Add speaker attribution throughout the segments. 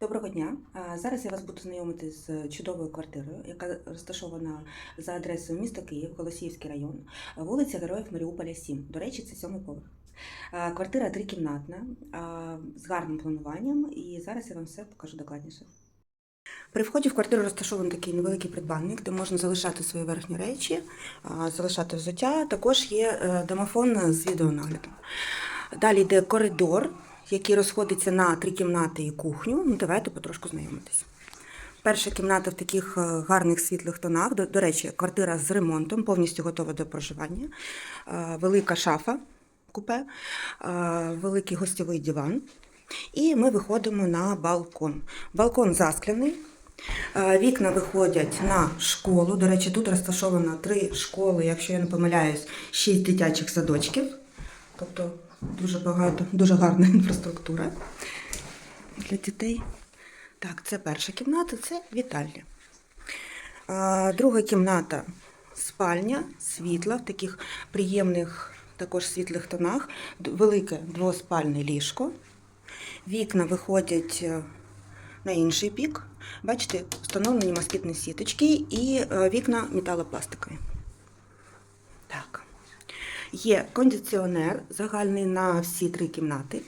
Speaker 1: Доброго дня. Зараз я вас буду знайомити з чудовою квартирою, яка розташована за адресою міста Київ, Голосіївський район, вулиця Героїв Маріуполя, 7. До речі, це сьомий поверх. Квартира трикімнатна з гарним плануванням, і зараз я вам все покажу докладніше. При вході в квартиру розташований такий невеликий придбанник, де можна залишати свої верхні речі, залишати взуття. Також є е, домофон з відеонаглядом. Далі йде коридор, який розходиться на три кімнати і кухню. Ну, давайте потрошку знайомитись. Перша кімната в таких е, гарних світлих тонах. До, до речі, квартира з ремонтом, повністю готова до проживання. Е, Велика шафа купе, е, великий гостьовий диван. І ми виходимо на балкон. Балкон заскляний. Вікна виходять на школу. До речі, тут розташовано три школи, якщо я не помиляюсь, шість дитячих садочків. Тобто дуже багато, дуже гарна інфраструктура для дітей. Так, це перша кімната, це вітальня. Друга кімната спальня, світла в таких приємних також світлих тонах. Велике двоспальне ліжко. Вікна виходять е, на інший бік. Бачите, встановлені москітні сіточки і е, вікна металопластикові. Є кондиціонер загальний на всі три кімнати.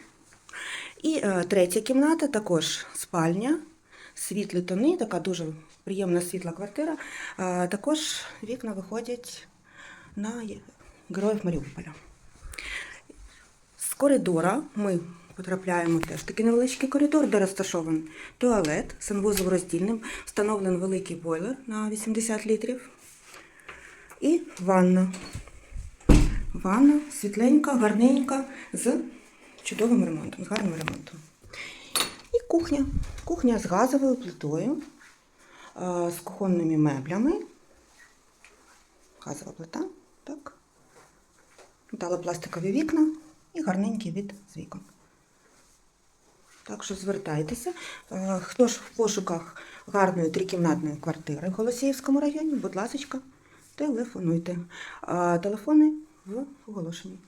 Speaker 1: І е, третя кімната також спальня, світлі тони, така дуже приємна світла квартира. Е, також вікна виходять на героїв Маріуполя. З коридора ми потрапляємо теж такий невеличкий коридор, де розташований туалет, санвузол роздільним, встановлений великий бойлер на 80 літрів. І ванна. Ванна світленька, гарненька, з чудовим ремонтом, з гарним ремонтом. І кухня. Кухня з газовою плитою, е, з кухонними меблями. Газова плита, так. Металопластикові вікна і гарненький від з вікон. Так що звертайтеся. Е, Хто ж в пошуках гарної трикімнатної квартири в Голосіївському районі, будь ласка, телефонуйте. А Телефони в оголошенні.